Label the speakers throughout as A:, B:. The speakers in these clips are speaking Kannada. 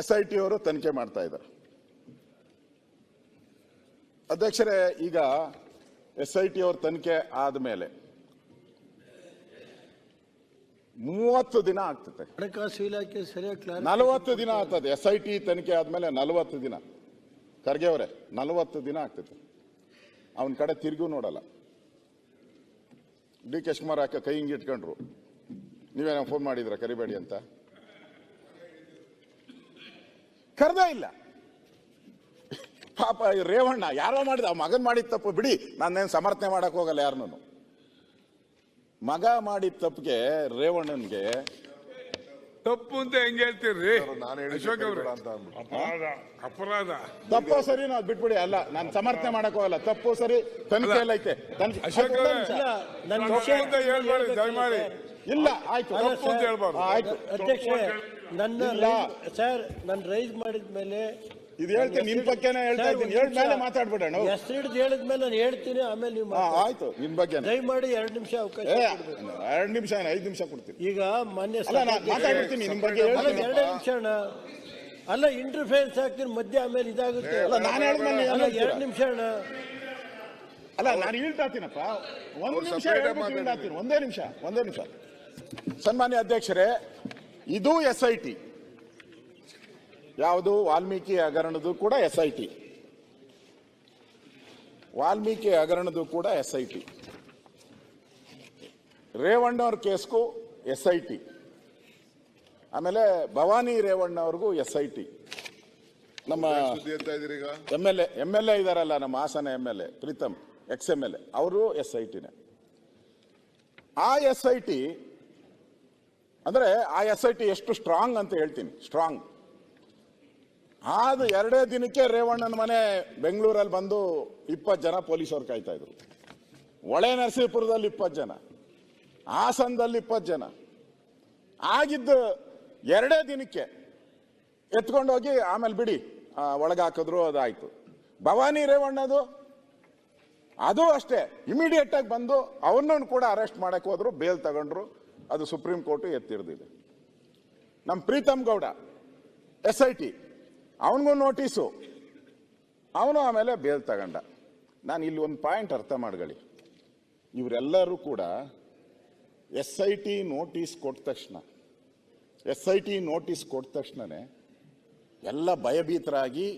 A: ಎಸ್ ಐ ಟಿ ಅವರು ತನಿಖೆ ಮಾಡ್ತಾ ಇದ್ದಾರೆ. ಅಧ್ಯಕ್ಷರೇ ಈಗ ಎಸ್ ಐ ಟಿ ಅವ್ರ ತನಿಖೆ ಆದಮೇಲೆ ಮೂವತ್ತು ದಿನ ಆಗ್ತದೆ.
B: ಹಣಕಾಸು ಇಲಾಖೆ ಸರಿಯಾಗಿ
A: ನಲವತ್ತು ದಿನ ಆಗ್ತದೆ. ಎಸ್ ಐ ಟಿ ತನಿಖೆ ಆದ್ಮೇಲೆ ನಲವತ್ತು ದಿನ. ಖರ್ಗೆ ಅವರೇ ನಲವತ್ತು ದಿನ ಆಗ್ತದೆ. ಅವನ ಕಡೆ ತಿರುಗೂ ನೋಡಲ್ಲ. ಡಿ ಕೆ ಶಿವಕುಮಾರ್ ಹಾಕ ಕೈ ಹಿಂಗೆ ಇಟ್ಕೊಂಡ್ರು? ನೀವೇನೋ ಫೋನ್ ಮಾಡಿದ್ರ ಕರಿಬೇಡಿ ಅಂತ? ಕರ್ದೇ ಇಲ್ಲ. ಪಾಪ ಈ ರೇವಣ್ಣ ಯಾರೋ ಮಾಡಿದ ಆ ಮಗನ್ ಮಾಡಿದ ತಪ್ಪು ಬಿಡಿ ನಾನೇನು ಸಮರ್ಥನೆ ಮಾಡಕ್ ಹೋಗಲ್ಲ ಯಾರನ್ನೂ. ಮಗ ಮಾಡಿದ ತಪ್ಪಿಗೆ ರೇವಣ್ಣನ್ಗೆ
C: ತಪ್ಪು ಅಂತ ಹೆಂಗ್ ಹೇಳ್ತೀರಿ?
D: ನಾನು ಹೇಳಿದ್ದೆ
C: ಅಶೋಕ್ ಅವ್ರೆ.
D: ಅಂತ
C: ಅಪರಾಧ ಅಪರಾಧ.
A: ತಪ್ಪು ಸರಿ ನಾವು ಬಿಟ್ಬಿಡಿ ಅಲ್ಲ ನಾನು ಸಮರ್ಥನೆ ಮಾಡಕ್ ಹೋಗಲ್ಲ. ತಪ್ಪು ಸರಿ ತನಿಖೆ ಎಲ್ಲ ಐತೆ. ತನಿಖೆ-
C: ಅಶೋಕ್ ಅವರೇ,
A: ನಿಮಿಷ.
B: ಇಲ್ಲ, ನನ್ನ
C: ತಪ್ಪು
B: ವಿಷಯ
C: ಅಂತ ಹೇಳ್ಬೇಡಿ ದಯಮಾಡಿ.
A: ಇಲ್ಲ ಆಯ್ತು. ತಪ್ಪು ಅಂತ ಹೇಳ್ಬಾರ್ದು. ಆಯ್ತು.
B: ಅಧ್ಯಕ್ಷ ನನ್ನ. ಸರ್ ನಾನು ರೈಸ್ ಮಾಡಿದ ಮೇಲೆ
A: ಇದು ಹೇಳ್ತೀನಿ ನಿನ್ ಬಗ್ಗೆನೇ ಹೇಳ್ತಾ ಇದ್ದೀನಿ. ಹೇಳ್ ಮೇಲೆ ಮಾತಾಡ್ಬಿಡೋಣ.
B: ಹೆಸರು ಹಿಡಿದು ಹೇಳಿದ್ಮೇಲೆ ನಾನು ಹೇಳ್ತೀನಿ ಆಮೇಲೆ ನೀವು
A: ಹಾ
B: ಮಾತಾಡಿ.
A: ಆಯ್ತು ನಿನ್ ಬಗ್ಗೆ
B: ದಯಮಾಡಿ ಎರಡು ನಿಮಿಷ ಅವಕಾಶ ಕೊಡ್ಬೇಕು.
A: ಎರಡ್ ನಿಮಿಷ ಐದು ನಿಮಿಷ ಕೊಡ್ತೀನಿ.
B: ಈಗ ಮೊನ್ನೆ
A: ಅಲ್ಲ ನಾನು ಮಾತಾಡ್ಬಿಡ್ತೀನಿ ನಿಮ್ ಬಗ್ಗೆ
B: ಅಲ್ಲ
A: ಹೇಳ್ತೀನಿ.
B: ಎರಡೇ ನಿಮಿಷ ಅಣ್ಣ. ಅಲ್ಲ ಇಂಟರ್ಫಿಯರೆನ್ಸ್ ಹಾಕ್ತೀನಿ ಮಧ್ಯ ಆಮೇಲೆ ಇದಾಗುತ್ತೆ.
A: ಅಲ್ಲ ನಾನು ಹೇಳಿದ್ಮೇಲೆ ನೀವ್
B: ಅಲ್ಲ
A: ಹೇಳ್ತೀರಾ?
B: ಎರಡು ನಿಮಿಷ ಅಣ್ಣ.
A: ಅಲ್ಲ ನಾನು ಹೇಳ್ತಾತೀನಪ್ಪ ಒಂದ್
D: ಅವ್ರು
A: ನಿಮಿಷ
D: separate
A: ಹೇಳ್ಬಿಟ್ಟು ಒಂದೇ ನಿಮಿಷ ಒಂದೇ ನಿಮಿಷ. ಸನ್ಮಾನ್ಯ ಅಧ್ಯಕ್ಷರೇ, ಇದು ಎಸ್ ಐ ಟಿ ಯಾವುದು? ವಾಲ್ಮೀಕಿ ಹಗರಣದ್ದು ಕೂಡ ಎಸ್ ಐ ಟಿ ವಾಲ್ಮೀಕಿ ಹಗರಣದ್ದು ಕೂಡ ಎಸ್ ಐ ಟಿ ರೇವಣ್ಣ ಅವ್ರ ಕೇಸ್ಗೂ ಎಸ್ ಐ ಟಿ ಆಮೇಲೆ ಭವಾನಿ ರೇವಣ್ಣ ಅವ್ರಿಗೂ ಎಸ್ ಐ ಟಿ ನಮ್ಮ M L A, M L A ಇದಾರಲ್ಲ ನಮ್ಮ Hassan M L A, Preetham, ex M L A, ಅವರು ಎಸ್ ಐ ಟಿನೇ ಆ ಎಸ್ ಐ ಟಿ ಅಂದ್ರೆ ಆ ಎಸ್ ಐ ಟಿ ಎಷ್ಟು ಸ್ಟ್ರಾಂಗ್ ಅಂತ ಹೇಳ್ತೀನಿ ಸ್ಟ್ರಾಂಗ್ ಆದ ಎರಡೇ ದಿನಕ್ಕೆ ರೇವಣ್ಣನ ಮನೆ ಬೆಂಗಳೂರಲ್ಲಿ ಬಂದು ಇಪ್ಪತ್ತು ಜನ ಪೊಲೀಸರು ಕಾಯ್ತಾ ಇದ್ರು. ಒಳೆ ನರಸೀಪುರದಲ್ಲಿ ಇಪ್ಪತ್ತು ಜನ, ಹಾಸನದಲ್ಲಿ ಇಪ್ಪತ್ತು ಜನ. ಆಗಿದ್ದು ಎರಡೇ ದಿನಕ್ಕೆ ಎತ್ಕೊಂಡೋಗಿ ಆಮೇಲೆ ಬಿಡಿ ಒಳಗೆ ಹಾಕಿದ್ರು ಅದಾಯ್ತು. ಭವಾನಿ ರೇವಣ್ಣದು ಅದು ಅಷ್ಟೇ ಇಮಿಡಿಯೇಟ್ ಆಗಿ ಬಂದು ಅವನನ್ನು ಕೂಡ ಅರೆಸ್ಟ್ ಮಾಡಕ್ ಹೋದ್ರು ಬೇಲ್ ತಗೊಂಡ್ರು. ಅದು ಸುಪ್ರೀಂ ಕೋರ್ಟ್ ಎತ್ತಿರದಿದೆ ನಮ್ಮ Preetham Gowda, S I T, ಅವನಿಗೂ ನೋಟಿಸು. ಅವನು ಆಮೇಲೆ ಬೇಲ್ ತಗೊಂಡ. ನಾನು ಇಲ್ಲಿ ಒಂದು ಪಾಯಿಂಟ್ ಅರ್ಥ ಮಾಡ್ಕೊಳ್ಳಿ ಇವರೆಲ್ಲರೂ ಕೂಡ ಎಸ್ ಐ ಟಿ ನೋಟಿಸ್ ಕೊಟ್ಟ ತಕ್ಷಣ, ಎಸ್ ಐ ಟಿ ನೋಟಿಸ್ ಕೊಟ್ಟ ತಕ್ಷಣನೇ ಎಲ್ಲ ಭಯಭೀತರಾಗಿ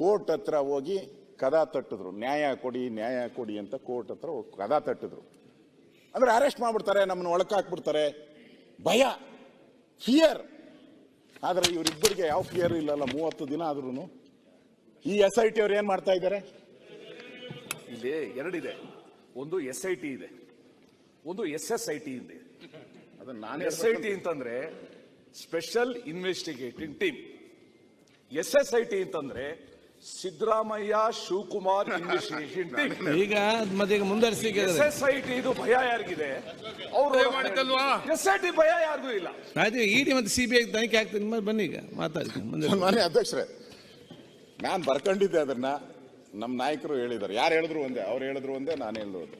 A: ಕೋರ್ಟ್ ಹತ್ರ ಹೋಗಿ ಕದ ತಟ್ಟಿದ್ರು. ನ್ಯಾಯ ಕೊಡಿ ನ್ಯಾಯ ಕೊಡಿ ಅಂತ ಕೋರ್ಟ್ ಹತ್ರ ಕದ ತಟ್ಟಿದ್ರು. ಅಂದ್ರೆ ಅರೆಸ್ಟ್ ಮಾಡ್ಬಿಡ್ತಾರೆ ನಮ್ಮನ್ನು ಒಳಕಾಕ್ಬಿಡ್ತಾರೆ ಹಾಕ್ಬಿಡ್ತಾರೆ. ಭಯ ಫಿಯರ್ ಆದ್ರೆ ಇವರಿಬ್ಬರಿಗೆ ಯಾವ ಫಿಯರ್ ಇಲ್ಲಲ್ಲ ಮೂವತ್ತು ದಿನ ಆದ್ರೂ ಈ ಎಸ್ ಐ ಟಿ ಅವ್ರು ಏನ್ ಮಾಡ್ತಾ ಇದ್ದಾರೆ?
E: ಇಲ್ಲಿ ಎರಡಿದೆ. ಒಂದು ಎಸ್ ಐ ಟಿ ಇದೆ. ಒಂದು ಎಸ್ ಎಸ್ ಐ ಟಿ ಇದೆ.
A: ಅದನ್ನ ನಾನು
E: ಎಸ್ ಐ ಟಿ ಅಂತಂದ್ರೆ special investigating team S S I T ಅಂತಂದ್ರೆ ಸಿದ್ದರಾಮಯ್ಯ ಶಿವಕುಮಾರ್ ಇನ್ವೆಸ್ಟಿಗೇಷನ್
F: ಈಗ ಮತ್ತೆ ಈಗ ಮುಂದುವರಿಸಲಿಕ್ಕೆ
E: ಎಸ್ ಎಸ್ ಐ ಟಿ ಇದು ಭಯ ಯಾರಿಗಿದೆ? ಅವರು? ಎಸ್ ಐ ಟಿ ಭಯ ಯಾರಿಗೂ ಇಲ್ಲ.
F: ಆಯ್ತು ಇಡಿ ಮತ್ತೆ ಸಿಬಿಐ ತನಿಖೆ ಆಗ್ತದೆ. ಮತ್ತೆ ಬನ್ನಿ ಈಗ ಮಾತಾಡಿ ಮುಂದೆ
A: ಅಧ್ಯಕ್ಷರೇ ನಾನು ಬರ್ಕೊಂಡಿದ್ದೆ ಅದನ್ನ ನಮ್ಮ ನಾಯಕರು ಹೇಳಿದ್ದಾರೆ. ಯಾರು ಹೇಳಿದ್ರು ಒಂದೇ? ಅವ್ರು ಹೇಳಿದ್ರು ಒಂದೇ ನಾನು ಹೇಳಿದ್ರು ಒಂದೇ.